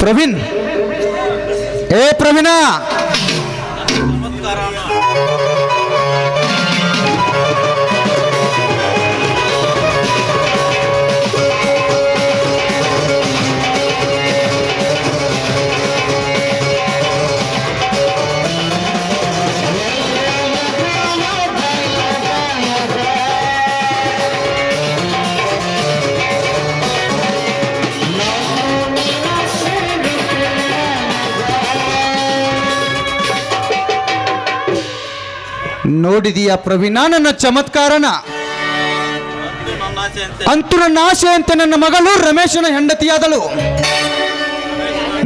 ಪ್ರವೀಣ್ ಏ ಪ್ರವೀಣ ನೋಡಿದೀಯ ಪ್ರವೀಣ? ನನ್ನ ಚಮತ್ಕಾರನ. ಅಂತುರ ನಾಶೆ ಅಂತೆ ನನ್ನ ಮಗಳು ರಮೇಶನ ಹೆಂಡತಿಯಾದಳು.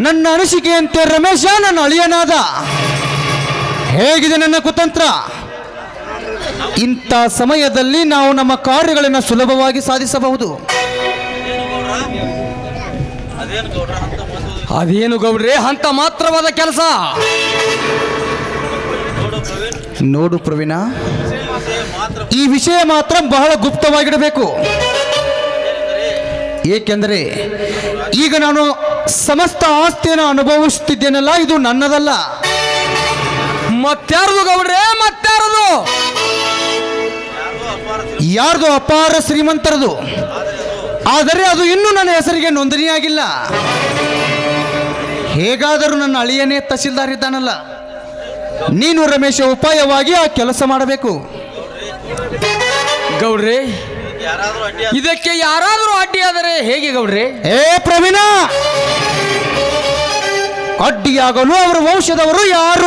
ನನ್ನ ಅನಿಸಿಕೆಯಂತೆ ರಮೇಶ ನನ್ನ ಅಳಿಯನಾದ. ಹೇಗಿದೆ ನನ್ನ ಕುತಂತ್ರ? ಇಂಥ ಸಮಯದಲ್ಲಿ ನಾವು ನಮ್ಮ ಕಾರ್ಯಗಳನ್ನು ಸುಲಭವಾಗಿ ಸಾಧಿಸಬಹುದು. ಅದೇನು ಗೌಡ್ರ ಅಂತ ಮಾತ್ರವಾದ ಕೆಲಸ. ನೋಡು ಪ್ರವೀಣ, ಈ ವಿಷಯ ಮಾತ್ರ ಬಹಳ ಗುಪ್ತವಾಗಿಡಬೇಕು ಏಕೆಂದರೆ ಈಗ ನಾನು ಸಮಸ್ತ ಆಸ್ತಿಯನ್ನು ಅನುಭವಿಸುತ್ತಿದ್ದೇನಲ್ಲ, ಇದು ನನ್ನದಲ್ಲ. ಮತ್ತಾರದು ಗೌಡ್ರೆ, ಮತ್ತಾರದು. ಯಾರ್ದು ಅಪಾರ ಶ್ರೀಮಂತರದು. ಆದರೆ ಅದು ಇನ್ನೂ ನನ್ನ ಹೆಸರಿಗೆ ನೋಂದಣಿಯಾಗಿಲ್ಲ. ಹೇಗಾದರೂ ನನ್ನ ಅಳಿಯನೇ ತಹಸೀಲ್ದಾರ್ ಇದ್ದಾನಲ್ಲ. ನೀನು ರಮೇಶ ಉಪಾಯವಾಗಿ ಆ ಕೆಲಸ ಮಾಡಬೇಕು. ಗೌಡ್ರಿ ಇದಕ್ಕೆ ಯಾರಾದರೂ ಅಡ್ಡಿಯಾದರೆ ಹೇಗೆ ಗೌಡ್ರೆ? ಏ ಪ್ರವೀಣ! ಅಡ್ಡಿಯಾಗಲು ಅವರ ವಂಶದವರು ಯಾರು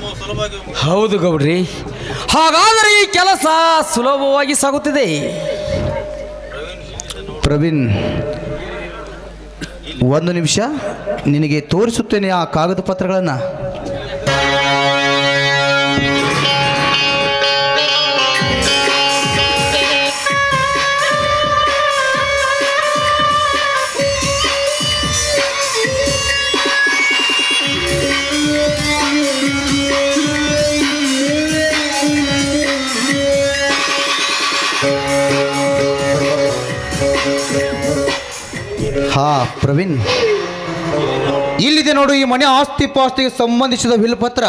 ಮುಗ್ದು- ಹೌದು ಗೌಡ್ರಿ ಹಾಗಾದರೆ ಈ ಕೆಲಸ ಸುಲಭವಾಗಿ ಸಾಗುತ್ತಿದೆ. ಪ್ರವೀಣ್ ಒಂದು ನಿಮಿಷ ನಿನಗೆ ತೋರಿಸುತ್ತೇನೆ ಆ ಕಾಗದ ಪತ್ರಗಳನ್ನು. ಹಾ ಪ್ರವೀಣ್. ಇಲ್ಲಿದೆ ನೋಡು ಈ ಮನೆ ಆಸ್ತಿ ಪಾಸ್ತಿಗೆ ಸಂಬಂಧಿಸಿದ ವಿಲ್ ಪತ್ರ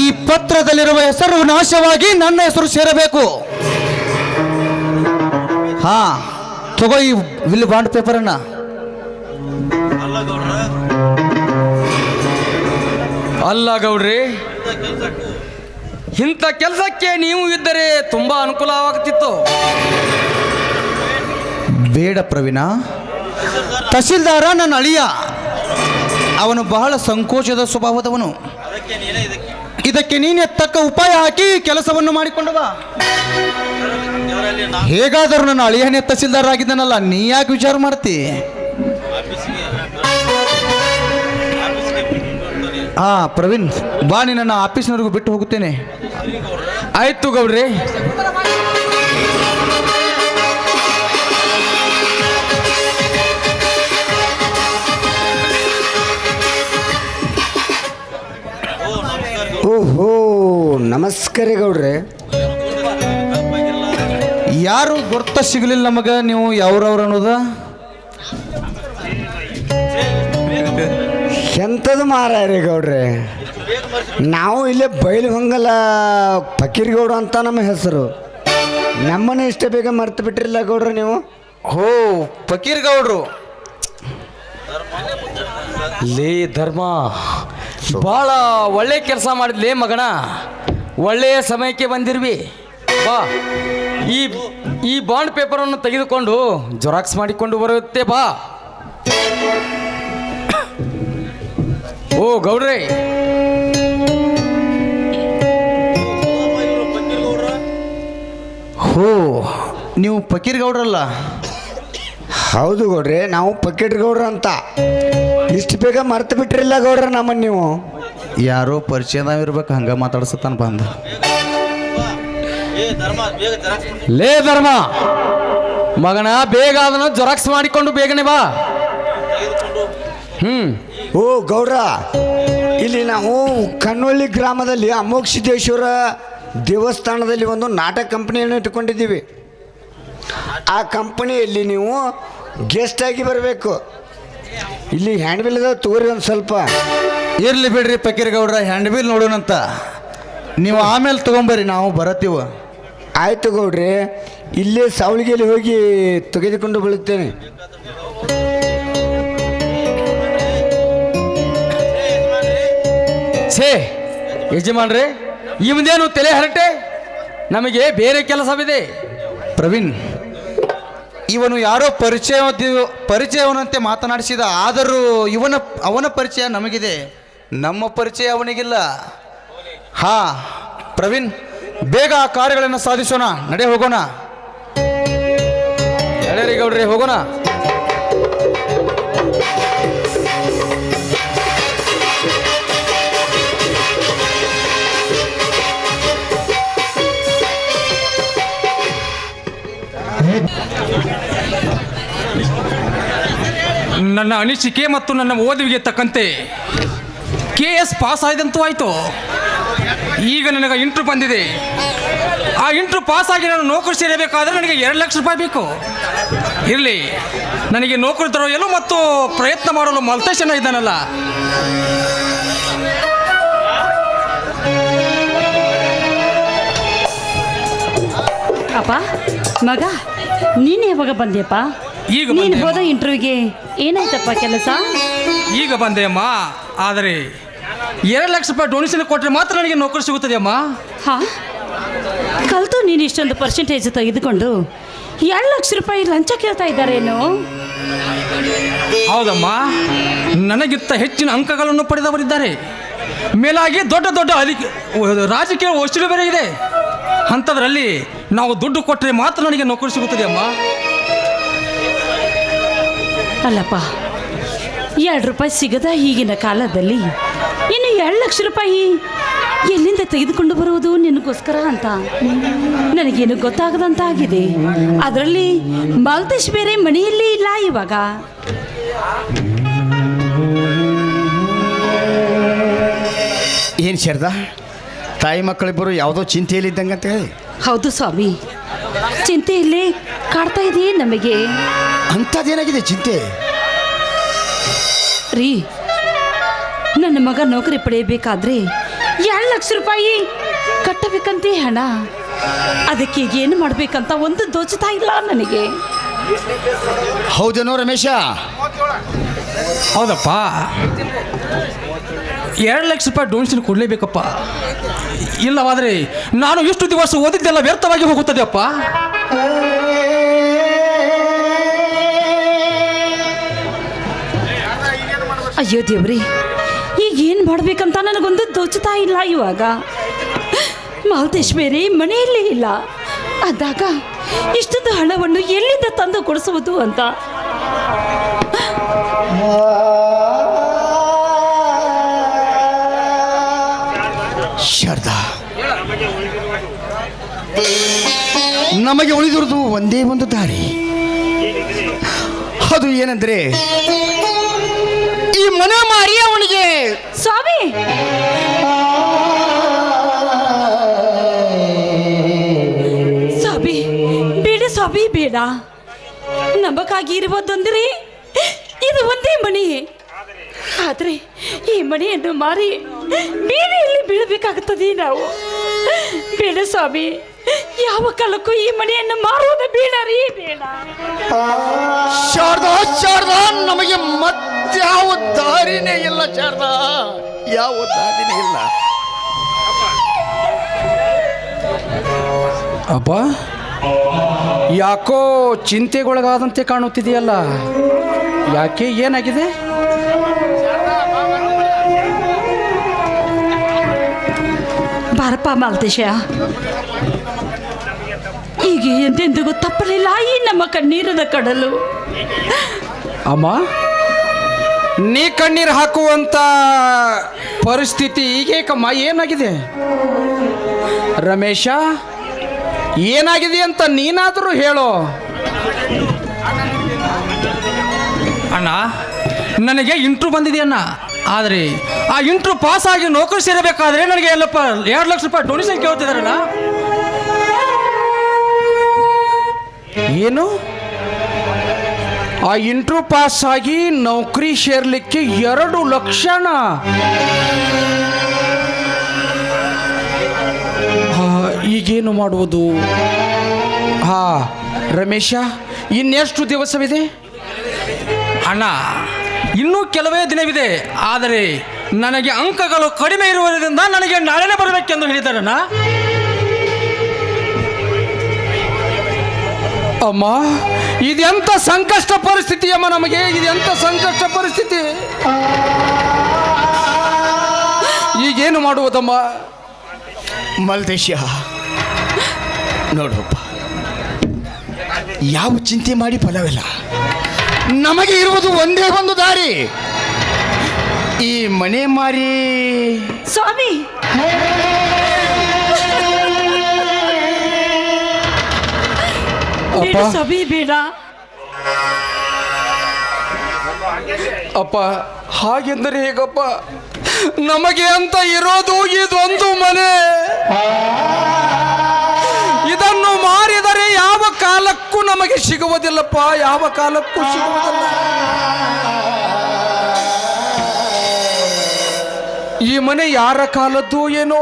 ಈ ಪತ್ರದಲ್ಲಿರುವ ಹೆಸರು ನಾಶವಾಗಿ ನನ್ನ ಹೆಸರು ಸೇರಬೇಕು. ಹಾ ತಗೋ ಈ ವಿಲ್ ಬಾಂಡ್ ಪೇಪರ್ ಅಲ್ಲ ಗೌಡ್ರ. ಅಲ್ಲ ಗೌಡ್ರಿ. ಇಂಥ ಇಂಥ ಕೆಲಸಕ್ಕೆ ನೀವು ಇದ್ದರೆ ತುಂಬಾ ಅನುಕೂಲವಾಗುತ್ತಿತ್ತು ಬೇಡ ಪ್ರವೀಣ. ತಹಸೀಲ್ದಾರ, ನನ್ನ ಅಳಿಯ. ಅವನು ಬಹಳ ಸಂಕೋಚದ ಸ್ವಭಾವದವನು. ಇದಕ್ಕೆ ನೀನೆ ತಕ್ಕ ಉಪಾಯ ಹಾಕಿ ಕೆಲಸವನ್ನು ಮಾಡಿಕೊಂಡು ಬಾ. ಹೇಗಾದರೂ ನನ್ನ ಅಳಿಯನೇ ತಹಸೀಲ್ದಾರ ಆಗಿದ್ದಾನಲ್ಲ, ನೀ ಯಾಕೆ ವಿಚಾರ ಮಾಡ್ತಿ? ಹಾ ಪ್ರವೀಣ್, ಬಾ ನೀ ನನ್ನ ಆಫೀಸ್ನವರೆಗೂ ಬಿಟ್ಟು ಹೋಗುತ್ತೇನೆ. ಆಯ್ತು ಗೌಡ್ರಿ. ನಮಸ್ಕಾರ ಗೌಡ್ರೆ, ಯಾರು ಗೊತ್ತ ಸಿಗಲಿಲ್ಲ ನಮಗೆ ನೀವು ಯಾವ್ರವ್ರು ಅನ್ನೋದ? ಎಂಥದ್ದು ಮಾರಾಯರಿ ಗೌಡ್ರೆ? ನಾವು ಇಲ್ಲೇ ಬಯಲು ಹೊಂಗಲ ಫಕೀರ್ಗೌಡ ಅಂತ ನಮ್ಮ ಹೆಸರು. ನಮ್ಮನೆ ಇಷ್ಟ ಬೇಗ ಮರ್ತು ಬಿಟ್ಟಿರಲಿಲ್ಲ ಗೌಡ್ರೆ ನೀವು? ಹೋ, ಫಕೀರ್ ಗೌಡ್ರು. ಲೇ ಧರ್ಮ ಭಾಳ ಒಳ್ಳೆ ಕೆಲಸ ಮಾಡಿದ್ಲೇ ಮಗನ. ಒಳ್ಳೆಯ ಸಮಯಕ್ಕೆ ಬಂದಿರ್ವಿ. ಬಾ. ಈ ಈ ಬಾಂಡ್ ಪೇಪರನ್ನು ತೆಗೆದುಕೊಂಡು ಜೆರಾಕ್ಸ್ ಮಾಡಿಕೊಂಡು ಬರುತ್ತೆ ಬಾ. ಓ ಗೌಡ್ರೆ. ಗೌಡ್ರ ಹೋ ನೀವು ಪಕೀರ್ ಗೌಡ್ರಲ್ಲ? ಹೌದು ಗೌಡ್ರೆ ನಾವು ಫಕೀರ್ಗೌಡ್ರ ಅಂತ ಇಷ್ಟು ಬೇಗ ಮರ್ತು ಬಿಟ್ಟಿರಲ್ಲ ಗೌಡ್ರ ನಮ್ಮನ್ನು ನೀವು? ಯಾರೋ ಪರಿಚಯದಾಗ ಇರ್ಬೇಕು ಹಂಗ ಮಾತಾಡ್ಸತಾನ ಬಂದ. ಏ ಧರ್ಮ ಬೇಗ ಜೆರಾಕ್ಸ್ ಕೊಡು. ಲೇ ಧರ್ಮ ಮಗನ ಬೇಗ ಅದನ್ನ ಜೆರಾಕ್ಸ್ ಮಾಡಿಕೊಂಡು ಬೇಗನೆ ಬಾ. ಹ್ಮ್. ಓ ಗೌಡ್ರ ಇಲ್ಲಿ ನಾವು ಕನ್ನೊಳ್ಳಿ ಗ್ರಾಮದಲ್ಲಿ ಅಮೋಘ ಸಿದ್ದೇಶ್ವರ ದೇವಸ್ಥಾನದಲ್ಲಿ ಒಂದು ನಾಟಕ ಕಂಪನಿಯನ್ನು ಇಟ್ಕೊಂಡಿದ್ದೀವಿ ಆ ಕಂಪನಿಯಲ್ಲಿ ನೀವು ಗೆಸ್ಟ್ ಆಗಿ ಬರಬೇಕು. ಇಲ್ಲಿ ಹ್ಯಾಂಡ್ಬಿಲ್ ತೋರಿ ಅದಾವ ತಗೋರಿ ಒಂದು ಸ್ವಲ್ಪ. ಇರ್ಲಿ ಬಿಡ್ರಿ ಪಕೀರ್ಗೌಡ್ರ ಹ್ಯಾಂಡ್ ಬಿಲ್ ನೋಡೋಣಂತ. ನೀವು ಆಮೇಲೆ ತಗೊಂಬರ್ರಿ ನಾವು ಬರತ್ತೀವ. ಆಯ್ತು ಗೌಡ್ರಿ ಇಲ್ಲೇ ಸಾವಳಿಗೆಯಲ್ಲಿ ಹೋಗಿ ತೆಗೆದುಕೊಂಡು ಬೀಳುತ್ತೇನೆ. ಛೇ ಯಜಮಾನ್ರಿ ಇವಂದೇನು ತಲೆ ಹರಟೆ? ನಮಗೆ ಬೇರೆ ಕೆಲಸವಿದೆ. ಪ್ರವೀಣ್ ಇವನು ಯಾರೋ ಪರಿಚಯ ಪರಿಚಯವನಂತೆ ಮಾತನಾಡಿಸಿದ ಆದರೂ ಇವನ ಅವನ ಪರಿಚಯ ನಮಗಿದೆ. ನಮ್ಮ ಪರಿಚಯ ಅವನಿಗಿಲ್ಲ. ಹಾ, ಪ್ರವೀಣ್, ಬೇಗ ಆ ಕಾರ್ಯಗಳನ್ನು ಸಾಧಿಸೋಣ. ನಡೆ ಹೋಗೋಣ. ನಡೀರಿ ಗೌಡ್ರಿ, ಹೋಗೋಣ. ನನ್ನ ಅನಿಸಿಕೆ ಮತ್ತು ನನ್ನ ಓದುವಿಗೆ ತಕ್ಕಂತೆ ಕೆ ಎಸ್ ಪಾಸ್ ಆಯ್ದಂತೂ ಆಯಿತು. ಈಗ ನನಗೆ ಇಂಟ್ರು ಬಂದಿದೆ. ಆ ಇಂಟ್ರು ಪಾಸ್ ಆಗಿ ನಾನು ನೌಕರಿ ಸೇರಬೇಕಾದ್ರೆ ನನಗೆ ಎರಡು ಲಕ್ಷ ರೂಪಾಯಿ ಬೇಕು. ಇರಲಿ ನನಗೆ ನೌಕರಿ ತರಲು ಮತ್ತು ಪ್ರಯತ್ನ ಮಾಡಲು ಮಲ್ತೇಶನ ಇದ್ದಾನಲ್ಲ. ಅಪ್ಪ ಮಗ ನೀನು ಯಾವಾಗ ಬಂದೆಪ್ಪ ಈಗ ನೀನು ಹೋದ. ಇಂಟರ್ವ್ಯೂಗೆ ಏನಾಯ್ತಪ್ಪ ಕೆಲಸ? ಈಗ ಬಂದೆ ಅಮ್ಮ. ಆದರೆ ಎರಡು ಲಕ್ಷ ರೂಪಾಯಿ ಡೊನೇಷನ್ ಕೊಟ್ಟರೆ ಮಾತ್ರ ನನಗೆ ನೌಕರಿ ಸಿಗುತ್ತದೆ ಅಮ್ಮ. ಹಾ? ಕಲ್ತು ನೀನು ಇಷ್ಟೊಂದು ಪರ್ಸೆಂಟೇಜ್ ತೆಗೆದುಕೊಂಡು ಎರಡು ಲಕ್ಷ ರೂಪಾಯಿ ಲಂಚ ಕೇಳ್ತಾ ಇದ್ದಾರೇನು? ಹೌದಮ್ಮ. ನನಗಿಂತ ಹೆಚ್ಚಿನ ಅಂಕಗಳನ್ನು ಪಡೆದವರಿದ್ದಾರೆ. ಮೇಲಾಗಿ ದೊಡ್ಡ ದೊಡ್ಡ ಅಧಿಕ ರಾಜಕೀಯ ವಸ್ತುಗಳು ಬೇರೆ ಇದೆ. ಅಂಥದ್ರಲ್ಲಿ ನಾವು ದುಡ್ಡು ಕೊಟ್ಟರೆ ಮಾತ್ರ ನನಗೆ ನೌಕರಿ ಸಿಗುತ್ತದೆ ಅಮ್ಮ. ಅಲ್ಲಪ್ಪ ಎರಡು ರೂಪಾಯಿ ಸಿಗದ ಈಗಿನ ಕಾಲದಲ್ಲಿ. ಇನ್ನು ಎರಡು ಲಕ್ಷ ರೂಪಾಯಿ ಎಲ್ಲಿಂದ ತೆಗೆದುಕೊಂಡು ಬರುವುದು ನಿನಗೋಸ್ಕರ ಅಂತ? ನನಗೇನು ಗೊತ್ತಾಗದಂತಾಗಿದೆ. ಅದರಲ್ಲಿ ಮಾಲ್ತೇಶ್ ಬೇರೆ ಮನೆಯಲ್ಲಿ ಇಲ್ಲ ಇವಾಗ. ಏನು ಶರದ ತಾಯಿ ಮಕ್ಕಳಿಬ್ಬರು ಯಾವುದೋ ಚಿಂತೆಯಲ್ಲಿದ್ದಂಗೆ ಅಂತ ಹೇಳಿ ಹೌದು ಸ್ವಾಮಿ ಚಿಂತೆಯಲ್ಲಿ ಕಾಡ್ತಾ ಇದೆಯೇ ನಮಗೆ. ಅಂಥದ್ದೇನಾಗಿದೆ ಚಿಂತೆ? ರೀ ನನ್ನ ಮಗ ನೌಕರಿ ಪಡೆಯಬೇಕಾದ್ರೆ ಎರಡು ಲಕ್ಷ ರೂಪಾಯಿ ಕಟ್ಟಬೇಕಂತೆ ಹಣ. ಅದಕ್ಕೆ ಏನು ಮಾಡಬೇಕಂತ ಒಂದು ದೋಚತಾ ಇಲ್ಲ ನನಗೆ. ಹೌದೇನೋ ರಮೇಶ. ಹೌದಪ್ಪ. ಎರಡು ಲಕ್ಷ ರೂಪಾಯಿ ಡೊನೇಷನ್ ಕೊಡಲೇಬೇಕಪ್ಪ. ಇಲ್ಲವಾದರೆ ನಾನು ಇಷ್ಟು ದಿವಸ ಓದಿದ್ದೆಲ್ಲ ವ್ಯರ್ಥವಾಗಿ ಹೋಗುತ್ತದೆ ಅಪ್ಪ ಅಯ್ಯೋ ದೇವ್ರಿ, ಈಗ ಏನು ಮಾಡಬೇಕಂತ ನನಗೊಂದು ದೋಚುತ್ತಾ ಇಲ್ಲ ಇವಾಗ. ಮಾಲ್ತೇಶ್ ಬೇರೆ ಮನೆಯಲ್ಲೇ ಇಲ್ಲ. ಅದಾಗ ಇಷ್ಟೊಂದು ಹಣವನ್ನು ಎಲ್ಲಿಂದ ತಂದು ಕೊಡಿಸುವುದು ಅಂತ. ಶಾರದಾ, ನಮಗೆ ಉಳಿದಿರೋದು ಒಂದೇ ಒಂದು ದಾರಿ. ಅದು ಏನಂದ್ರೆ ಸ್ವಾಮಿ! ಸ್ವಾಮಿ, ಬೇಡ ಸ್ವಾಮಿ, ಬೇಡ. ನಮಗಾಗಿ ಇರುವುದೊಂದರೆ ಇದು ಒಂದೇ ಮನೆ. ಆದರೆ ಈ ಮನೆಯನ್ನು ಮಾರಿ ಇಲ್ಲಿ ಬೀಳಬೇಕಾಗುತ್ತದೆ ನಾವು? ಬೇಡ ಸ್ವಾಮಿ, ಯಾವ ಕಾಲಕ್ಕೂ ಈ ಮನೆಯನ್ನು ಮಾರುವುದು ಬೇಡ ರೀ, ಬೇಡ. ಶಾರದಾ ಶಾರದಾ, ನಮಗೆ ಮತ್ಯಾವ ದಾರಿನೇ ಇಲ್ಲ ಶಾರದ ಯಾವ ದಾರಿನೇ ಇಲ್ಲ. ಅಪ್ಪ ಯಾಕೋ ಚಿಂತೆಗೊಳಗಾದಂತೆ ಕಾಣುತ್ತಿದೆಯಲ್ಲ? ಯಾಕೆ ಏನಾಗಿದೆ? ಬಾರಪ್ಪ ಮಾಲ್ತೇಶ. ಈಗ ಎಂದೆಂದಿಗೂ ತಪ್ಪಲಿಲ್ಲ ಈ ನಮ್ಮ ಕಣ್ಣೀರದ ಕಡಲು. ಅಮ್ಮ ನೀ ಕಣ್ಣೀರು ಹಾಕುವಂತ ಪರಿಸ್ಥಿತಿ ಈಗೇಕಮ್ಮ ಏನಾಗಿದೆ? ರಮೇಶ ಏನಾಗಿದೆ ಅಂತ ನೀನಾದರೂ ಹೇಳೋ. ಅಣ್ಣ ನನಗೆ ಇಂಟ್ರು ಬಂದಿದೆ ಅಣ್ಣ. ಆದರೆ ಆ ಇಂಟ್ರು ಪಾಸ್ ಆಗಿ ನೌಕರಿ ಸೇರಬೇಕಾದ್ರೆ ನನಗೆ ಎಲ್ಲಪ್ಪ ಎರಡು ಲಕ್ಷ ರೂಪಾಯಿ ಡೊನೇಷನ್ ಕೇಳ್ತಿದಾರಲ್ಲ ಏನು? ಆ ಇಂಟ್ರೂ ಪಾಸ್ ಆಗಿ ನೌಕರಿ ಸೇರ್ಲಿಕ್ಕೆ ಎರಡು ಲಕ್ಷಣ. ಈಗೇನು ಮಾಡುವುದು? ಹಾ, ರಮೇಶ, ಇನ್ನೆಷ್ಟು ದಿವಸವಿದೆ? ಅಣ್ಣ, ಇನ್ನೂ ಕೆಲವೇ ದಿನವಿದೆ, ಆದರೆ ನನಗೆ ಅಂಕಗಳು ಕಡಿಮೆ ಇರುವುದರಿಂದ ನನಗೆ ನಾಳೆನೇ ಬರಬೇಕೆಂದು ಹೇಳಿದ್ದಾರಣ್ಣ ಅಮ್ಮ ಇದೆಂತ ಸಂಕಷ್ಟ ಪರಿಸ್ಥಿತಿ ಅಮ್ಮ ನಮಗೆ? ಇದೆಂತ ಸಂಕಷ್ಟ ಪರಿಸ್ಥಿತಿ? ಈಗೇನು ಮಾಡುವುದಮ್ಮ? ಮಲ್ದೇಶ ನೋಡಪ್ಪ ಯಾವ ಚಿಂತೆ ಮಾಡಿ ಫಲವಿಲ್ಲ. ನಮಗೆ ಇರುವುದು ಒಂದೇ ಒಂದು ದಾರಿ. ಈ ಮನೆ ಮಾರಿ ಸ್ವಾಮಿ ಬೇಡ ಅಪ್ಪ ಹಾಗೆಂದರೆ ಹೇಗಪ್ಪ? ನಮಗೆ ಅಂತ ಇರೋದು ಇದೊಂದು ಮನೆ. ಇದನ್ನು ಮಾರಿದರೆ ಯಾವ ಕಾಲಕ್ಕೂ ನಮಗೆ ಸಿಗುವುದಿಲ್ಲಪ್ಪ. ಯಾವ ಕಾಲಕ್ಕೂ ಸಿಗುವುದಿಲ್ಲ. ಈ ಮನೆ ಯಾರ ಕಾಲದ್ದು ಏನೋ?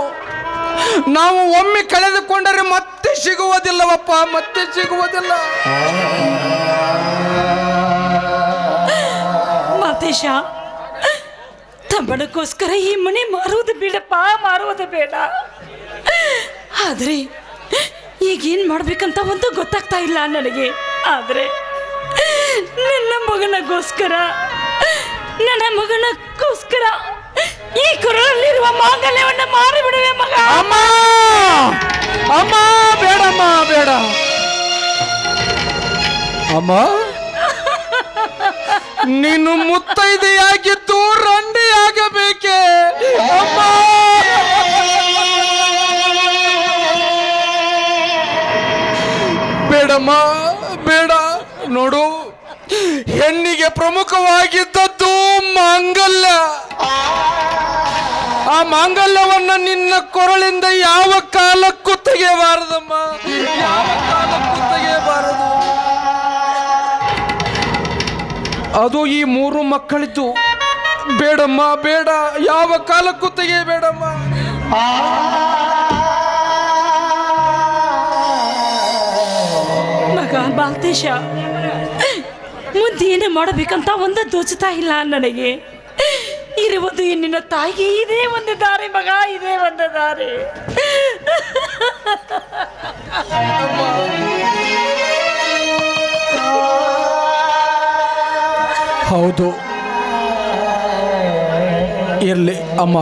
ನಾವು ಒಮ್ಮೆ ಕಳೆದುಕೊಂಡರೆ ಮತ್ತೆ ಸಿಗುವುದಿಲ್ಲವಪ್ಪ, ಮತ್ತೆ ಸಿಗುವುದಿಲ್ಲ. ಮಾತೇಶ ತಮ್ಮನಕ್ಕೋಸ್ಕರ ಈ ಮನೆ ಮಾರುವುದು ಬೇಡಪ್ಪ, ಮಾರುವುದು ಬೇಡ. ಆದ್ರೆ ಈಗೇನ್ ಮಾಡ್ಬೇಕಂತ ಒಂದು ಗೊತ್ತಾಗ್ತಾ ಇಲ್ಲ ನನಗೆ. ಆದ್ರೆ ನನ್ನ ಮಗನಗೋಸ್ಕರ, ನನ್ನ ಮಗನಕ್ಕೋಸ್ಕರ ಈ ಕೊರಳಲ್ಲಿರುವ ಮಾಂಗಲ್ಯವನ್ನ ಮಾರಿಬಿಡುವೆ ಮಗ. ಅಮ್ಮ! ಅಮ್ಮ, ಬೇಡಮ್ಮ, ಬೇಡ. ಅಮ್ಮ, ನೀನು ಮುತ್ತೈದೆಯಾಗಿದ್ದು ರಂಡಿಯಾಗಬೇಕೆ? ಅಮ್ಮ! ಬೇಡಮ್ಮ, ಬೇಡ, ನೋಡು. ಹೆಣ್ಣಿಗೆ ಪ್ರಮುಖವಾಗಿದ್ದದ್ದು ಮಾಂಗಲ್ಯ. ಆ ಮಾಂಗಲ್ಯವನ್ನ ನಿನ್ನ ಕೊರಳಿಂದ ಯಾವ ಕಾಲಕ್ಕೂ ತೆಗೆಯಬಾರದಮ್ಮ. ಯಾವ ಕಾಲಕ್ಕೂ ತೆಗೆಯಬಾರದು. ಅದು ಈ ಮೂರು ಮಕ್ಕಳಿದ್ದು. ಬೇಡಮ್ಮ, ಬೇಡ. ಯಾವ ಕಾಲಕ್ಕೂ ತೆಗೆಯಬೇಡಮ್ಮ. ಮಗ ಬಾಲ್ತೇಶ ಮುಂದೇನು ಮಾಡಬೇಕಂತ ಒಂದು ದೋಚುತ್ತಾ ಇಲ್ಲ ನನಗೆ. ಇರುವುದು ನಿನ್ನ ತಾಯಿಗೆ ಇದೇ ಒಂದು ದಾರಿ ಮಗ, ಇದೇ ಒಂದು ದಾರಿ. ಹೌದು. ಇರಲಿ ಅಮ್ಮ.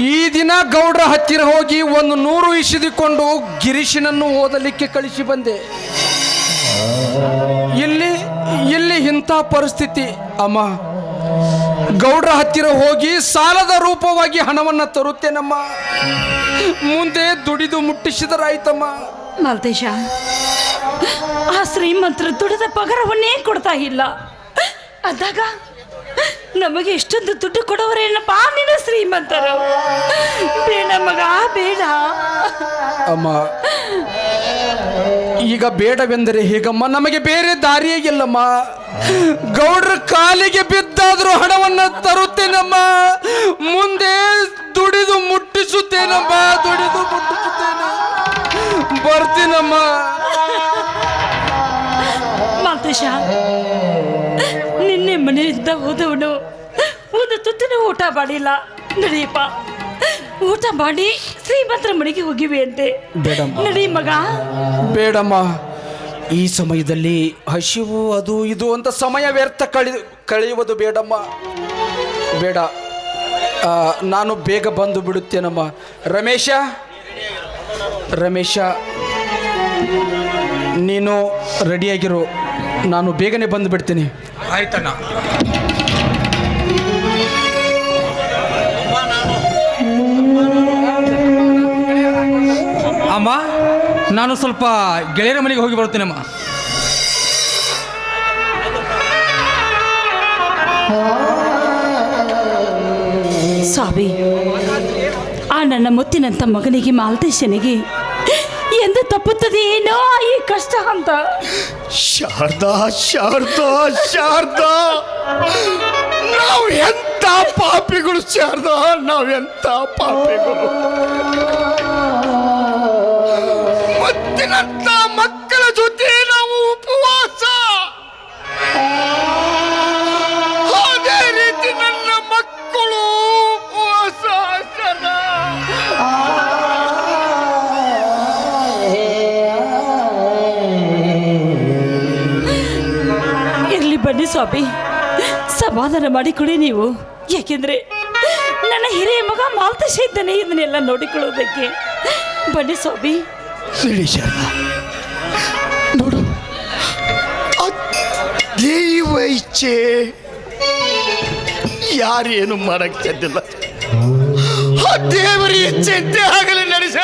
ಈ ದಿನ ಗೌಡ್ರ ಹತ್ತಿರ ಹೋಗಿ ಒಂದು ನೂರು ಇಸಿದುಕೊಂಡು ಗಿರೀಶನನ್ನು ಓದಲಿಕ್ಕೆ ಕಳಿಸಿ ಬಂದೆ. ಇಂಥ ಪರಿಸ್ಥಿತಿ, ಅಮ್ಮ. ಗೌಡ್ರ ಹತ್ತಿರ ಹೋಗಿ ಸಾಲದ ರೂಪವಾಗಿ ಹಣವನ್ನು ತರುತ್ತೇನಮ್ಮ. ಮುಂದೆ ದುಡಿದು ಮುಟ್ಟಿಸಿದರಾಯ್ತಮ್ಮ. ಮಾಲ್ತೇಶ, ಆ ಶ್ರೀಮಂತರು ದುಡಿದ ಪಗಾರವನ್ನೇ ಕೊಡ್ತಾ ಇಲ್ಲ. ಅಂದಾಗ ನಮಗೆ ಇಷ್ಟೊಂದು ದುಡ್ಡು ಕೊಡೋರೇನಪ್ಪ? ನಿನ್ನ ಶ್ರೀಮಂತರು. ಬೇಡ ಮಗ ಬೇಡ. ಅಮ್ಮ ಈಗ ಬೇಡವೆಂದರೆ ಹೇಗಮ್ಮ? ನಮಗೆ ಬೇರೆ ದಾರಿಯೇ ಇಲ್ಲಮ್ಮ. ಗೌಡ್ರ ಕಾಲಿಗೆ ಬಿದ್ದಾದ್ರೂ ಹಣವನ್ನ ತರುತ್ತೇನಮ್ಮ. ಮುಂದೆ ದುಡಿದು ಮುಟ್ಟಿಸುತ್ತೇನಮ್ಮ ದುಡಿದು ಮುಟ್ಟಿಸುತ್ತೇನೆ. ಬರ್ತೀನಮ್ಮ. ನಿನ್ನೆ ಮನೆಯಿಂದ ಹೋದವನು. ಒಂದು ತುತ್ತಿನ ಊಟ ಮಾಡಿಲ್ಲ. ನಡಿಯಪ್ಪ ಊಟ ಮಾಡಿ ಶ್ರೀಮಂತರ ಮನೆಗೆ ಹೋಗಿವೆ ಅಂತೆ ಬೇಡಮ್ಮ. ನಡಿ ಮಗ. ಬೇಡಮ್ಮ. ಈ ಸಮಯದಲ್ಲಿ ಹಸಿವು ಅದು ಇದು ಅಂತ ಸಮಯ ವ್ಯರ್ಥ ಕಳಿ ಕಳೆಯುವುದು ಬೇಡಮ್ಮ. ಬೇಡ. ಆ, ನಾನು ಬೇಗ ಬಂದು ಬಿಡುತ್ತೇನಮ್ಮ. ರಮೇಶ? ರಮೇಶ? ನೀನು ರೆಡಿಯಾಗಿರು. ನಾನು ಬೇಗನೆ ಬಂದು ಬಿಡ್ತೀನಿ ಆಯ್ತಣ್ಣ. ಅಮ್ಮ ನಾನು ಸ್ವಲ್ಪ ಗೆಳೆಯರ ಮನೆಗೆ ಹೋಗಿ ಬರುತ್ತೇನಮ್ಮ ಸ್ವಾಮಿ ಆ ನನ್ನ ಮುತ್ತಿನಂಥ ಮಗನಿಗೆ ಮಾಲ್ತೇಶನಿಗೆ ಎಂದು ತಪ್ಪುತ್ತದೆ ಏನೋ ಈ ಕಷ್ಟ ಅಂತ. ಶಾರದಾ ಶಾರದಾ ಶಾರದಾ. ನಾವು ಎಂತ ಪಾಪಿಗಳು ಶಾರದಾ ನಾವೆಂತ ಪಾಪಿಗಳು. ಮುತ್ತಿನಂತ ಸ್ವಾಮಿ, ಸಮಾಧಾನ ಮಾಡಿ ಕೊಡಿ ನೀವು. ಯಾಕೆಂದರೆ ನನ್ನ ಹಿರಿಯ ಮಗ ಮಾಲ್ತಶ ಇದ್ದಾನೆ ಇದನ್ನೆಲ್ಲ ನೋಡಿಕೊಳ್ಳೋದಕ್ಕೆ ಬನ್ನಿ ಸ್ವಾಮಿ. ಹೇಳಿ ಶರಣ. ನೋಡು, ಆ ಇಚ್ಛೆ ಯಾರೇನು ಮಾಡಕ್ ಸಾಧ್ಯಲ್ಲ ದೇವರ ಇಚ್ಛೆ ಆಗಲಿ ನಡೆಸ